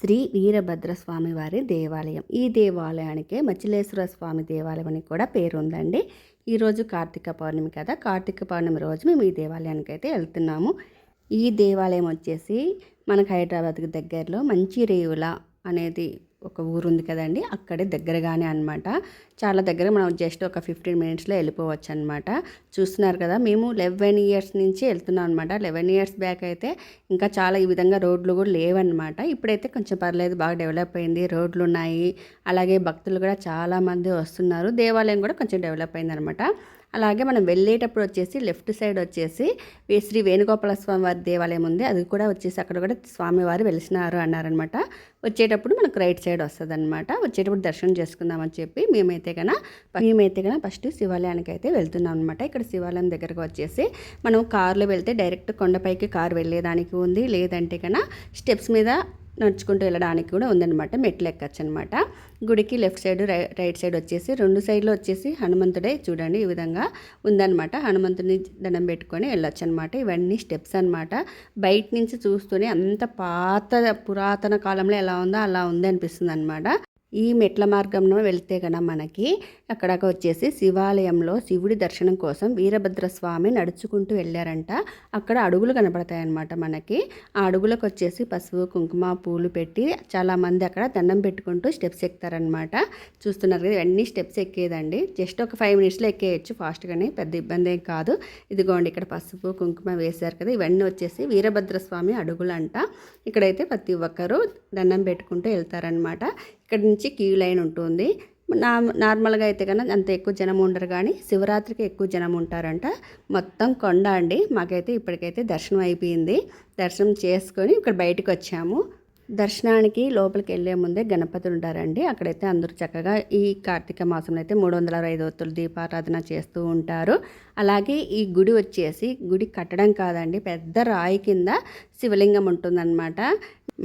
శ్రీ వీరభద్ర స్వామి వారి దేవాలయం. ఈ దేవాలయానికి మచిలేశ్వర స్వామి దేవాలయం అని కూడా పేరు ఉందండి ఈరోజు కార్తీక పౌర్ణమి కదా. కార్తీక పౌర్ణమి రోజు మేము ఈ దేవాలయానికి అయితే వెళ్తున్నాము. ఈ దేవాలయం వచ్చేసి మనకు హైదరాబాద్కి దగ్గరలో మంచి రేవుల అనేది ఒక ఊరు ఉంది కదండి అక్కడే దగ్గరగానే అనమాట చాలా దగ్గర మనం జస్ట్ ఒక ఫిఫ్టీన్ మినిట్స్లో వెళ్ళిపోవచ్చు అనమాట చూస్తున్నారు కదా మేము లెవెన్ ఇయర్స్ నుంచి వెళ్తున్నాం అనమాట లెవెన్ ఇయర్స్ బ్యాక్ అయితే ఇంకా చాలా ఈ విధంగా రోడ్లు కూడా లేవన్నమాట. ఇప్పుడైతే కొంచెం పర్లేదు బాగా డెవలప్ అయింది రోడ్లు ఉన్నాయి అలాగే భక్తులు కూడా చాలామంది వస్తున్నారు. దేవాలయం కూడా కొంచెం డెవలప్ అయింది అనమాట అలాగే మనం వెళ్ళేటప్పుడు వచ్చేసి లెఫ్ట్ సైడ్ వచ్చేసి శ్రీ వేణుగోపాల స్వామి వారి దేవాలయం ఉంది. అది కూడా వచ్చేసి అక్కడ కూడా స్వామివారు వెలిసినారు అన్నారనమాట వచ్చేటప్పుడు మనకు రైట్ సైడ్ వస్తుంది అనమాట వచ్చేటప్పుడు దర్శనం చేసుకుందామని చెప్పి మేమైతే కన్నా మేమైతే కన్నా ఫస్ట్ శివాలయానికి అయితే వెళ్తున్నాం అనమాట ఇక్కడ శివాలయం దగ్గరకు వచ్చేసి మనం కార్లో వెళ్తే డైరెక్ట్ కొండపైకి కారు వెళ్ళేదానికి ఉంది. లేదంటే కన్నా స్టెప్స్ మీద నడుచుకుంటూ వెళ్ళడానికి కూడా ఉందన్నమాట. మెట్లు ఎక్కచ్చు అనమాట గుడికి లెఫ్ట్ సైడ్ రైట్ సైడ్ వచ్చేసి రెండు సైడ్లో వచ్చేసి హనుమంతుడే చూడండి ఈ విధంగా ఉందన్నమాట. హనుమంతుని దండం పెట్టుకొని వెళ్ళొచ్చు అనమాట ఇవన్నీ స్టెప్స్ అనమాట బయట నుంచి చూస్తూనే అంత పాత పురాతన కాలంలో ఎలా ఉందో అలా ఉంది అనిపిస్తుంది అనమాట ఈ మెట్ల మార్గంలో వెళ్తే కనుక మనకి అక్కడకు వచ్చేసి శివాలయంలో శివుడి దర్శనం కోసం వీరభద్ర స్వామి నడుచుకుంటూ వెళ్ళారంట. అక్కడ అడుగులు కనపడతాయన్నమాట మనకి. ఆ అడుగులకు వచ్చేసి పసుపు కుంకుమ పూలు పెట్టి చాలామంది అక్కడ దండం పెట్టుకుంటూ స్టెప్స్ ఎక్కుతారనమాట చూస్తున్నారు కదా ఇవన్నీ స్టెప్స్ ఎక్కేదండి. జస్ట్ ఒక ఫైవ్ మినిట్స్లో ఎక్కేయచ్చు ఫాస్ట్గానే పెద్ద ఇబ్బంది ఏం కాదు. ఇదిగోండి ఇక్కడ పసుపు కుంకుమ వేశారు కదా ఇవన్నీ వచ్చేసి వీరభద్ర స్వామి అడుగులంట. ఇక్కడైతే ప్రతి ఒక్కరూ దండం పెట్టుకుంటూ వెళ్తారనమాట ఇక్కడ నుంచి క్యూ లైన్ ఉంటుంది. నా నార్మల్గా అయితే కన్నా అంత ఎక్కువ జనం ఉండరు కానీ శివరాత్రికి ఎక్కువ జనం ఉంటారంట. మొత్తం కొండ అండి. మాకైతే ఇప్పటికైతే దర్శనం అయిపోయింది. దర్శనం చేసుకొని ఇక్కడ బయటకు వచ్చాము. దర్శనానికి లోపలికి వెళ్ళే ముందే గణపతులు ఉంటారండి. అక్కడైతే అందరూ చక్కగా ఈ కార్తీక మాసంలో అయితే మూడు వందల అరవై ఐదు దీపారాధన చేస్తూ ఉంటారు. అలాగే ఈ గుడి వచ్చేసి గుడి కట్టడం కాదండి. పెద్ద రాయి కింద శివలింగం ఉంటుందన్నమాట.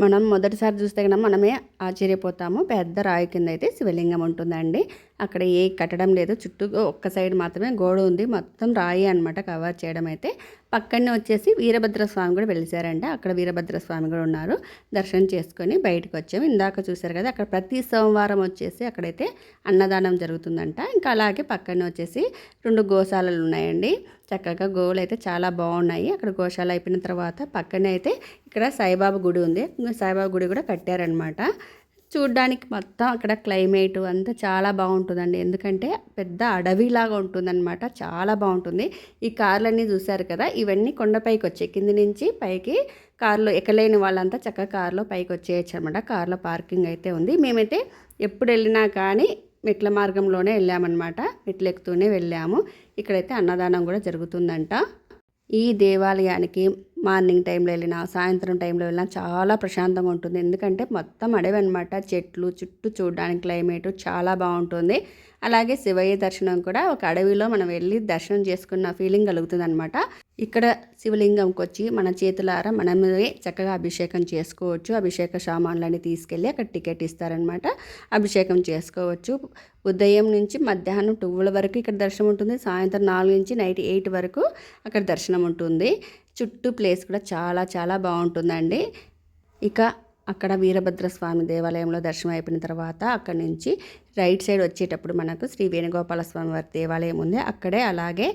మనం మొదటిసారి చూస్తే కనుక మనమే ఆశ్చర్యపోతాము. పెద్ద రాయి కింద అయితే శివలింగం ఉంటుందండి. అక్కడ ఏ కట్టడం లేదు. చుట్టూ ఒక్క సైడ్ మాత్రమే గోడ ఉంది. మొత్తం రాయి అనమాట కవర్ చేయడం అయితే పక్కనే వచ్చేసి వీరభద్ర స్వామి కూడా వెలిసారండి అక్కడ వీరభద్ర స్వామి కూడా ఉన్నారు. దర్శనం చేసుకొని బయటకు వచ్చాము. ఇందాక చూసారు కదా అక్కడ ప్రతి సోమవారం వచ్చేసి అక్కడైతే అన్నదానం జరుగుతుందంట. ఇంకా అలాగే పక్కనే వచ్చేసి రెండు గోశాలలు ఉన్నాయండి. చక్కగా గోవులు అయితే చాలా బాగున్నాయి. అక్కడ గోశాల అయిపోయిన తర్వాత పక్కనే అయితే ఇక్కడ సాయిబాబా గుడి ఉంది. సాయిబాబా గుడి కూడా కట్టారనమాట. చూడ్డానికి మొత్తం అక్కడ క్లైమేట్ అంతా చాలా బాగుంటుందండి. ఎందుకంటే పెద్ద అడవిలాగా ఉంటుందన్నమాట. చాలా బాగుంటుంది. ఈ కార్లన్నీ చూశారు కదా? ఇవన్నీ కొండపైకి వచ్చాయి. కింది నుంచి పైకి కార్లో ఎక్కలేని వాళ్ళంతా చక్కగా కార్లో పైకి వచ్చేయచ్చు అనమాట కార్లో పార్కింగ్ అయితే ఉంది. మేమైతే ఎప్పుడు వెళ్ళినా కానీ మెట్ల మార్గంలోనే వెళ్ళామన్నమాట. మెట్లెక్కుతూనే వెళ్ళాము. ఇక్కడైతే అన్నదానం కూడా జరుగుతుందంట. ఈ దేవాలయానికి మార్నింగ్ టైంలో వెళ్ళినా సాయంత్రం టైంలో వెళ్ళినా చాలా ప్రశాంతంగా ఉంటుంది. ఎందుకంటే మొత్తం అడవి అనమాట చెట్లు చుట్టూ చూడడానికి క్లైమేట్ చాలా బాగుంటుంది. అలాగే శివయ్య దర్శనం కూడా ఒక అడవిలో మనం వెళ్ళి దర్శనం చేసుకున్న ఫీలింగ్ కలుగుతుంది అనమాట ఇక్కడ శివలింగంకి వచ్చి మన చేతులారా మనమే చక్కగా అభిషేకం చేసుకోవచ్చు. అభిషేక సామాన్లన్నీ తీసుకెళ్ళి అక్కడ టికెట్ ఇస్తారనమాట అభిషేకం చేసుకోవచ్చు. ఉదయం నుంచి మధ్యాహ్నం టువ్వుల వరకు ఇక్కడ దర్శనం ఉంటుంది. సాయంత్రం నాలుగు నుంచి నైట్ ఎయిట్ వరకు అక్కడ దర్శనం ఉంటుంది. చుట్టూ ప్లేస్ కూడా చాలా చాలా బాగుంటుందండి. ఇక అక్కడ వీరభద్ర స్వామి దేవాలయంలో దర్శనం అయిపోయిన తర్వాత అక్కడి నుంచి రైట్ సైడ్ వచ్చేటప్పుడు మనకు శ్రీ వేణుగోపాల స్వామి వారి దేవాలయం ఉంది. అక్కడే అలాగే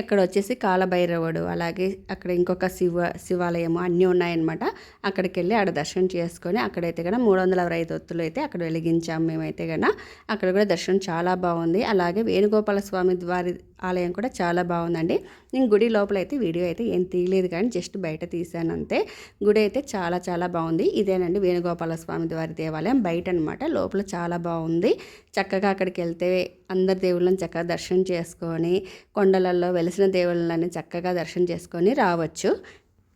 ఇక్కడ వచ్చేసి కాలభైరవుడు అలాగే అక్కడ ఇంకొక శివ శివాలయము అన్నీ ఉన్నాయన్నమాట. అక్కడికి వెళ్ళి ఆడ దర్శనం చేసుకొని అక్కడైతే కన్నా మూడు వందల అరవై ఐదు ఒత్తులు అయితే అక్కడ వెలిగించాం మేమైతే కన్నా అక్కడ కూడా దర్శనం చాలా బాగుంది. అలాగే వేణుగోపాల స్వామి వారి ఆలయం కూడా చాలా బాగుందండి. నేను గుడి లోపల అయితే వీడియో అయితే ఏం తీయలేదు కానీ జస్ట్ బయట తీసాను అంతే. గుడి అయితే చాలా చాలా బాగుంది. ఇదేనండి వేణుగోపాల స్వామి వారి దేవాలయం. బయట అనమాట లోపల చాలా బాగుంది. చక్కగా అక్కడికి వెళ్తే అందరి దేవుళ్ళని చక్కగా దర్శనం చేసుకొని కొండలలో వెలిసిన దేవుళ్ళని చక్కగా దర్శనం చేసుకొని రావచ్చు.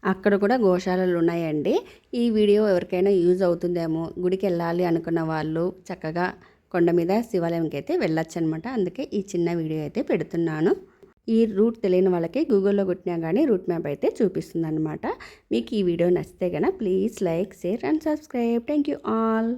అక్కడ కూడా గోశాలలు ఉన్నాయండి. ఈ వీడియో ఎవరికైనా యూజ్ అవుతుందేమో గుడికి వెళ్ళాలి అనుకున్న వాళ్ళు చక్కగా కొండ మీద శివాలయంకి అయితే వెళ్ళొచ్చు అనమాట అందుకే ఈ చిన్న వీడియో అయితే పెడుతున్నాను. ఈ రూట్ తెలియని వాళ్ళకి గూగుల్లో కొట్టినా కానీ రూట్ మ్యాప్ అయితే చూపిస్తుంది అనమాట మీకు ఈ వీడియో నచ్చితే కనుక please like share and subscribe. Thank you all.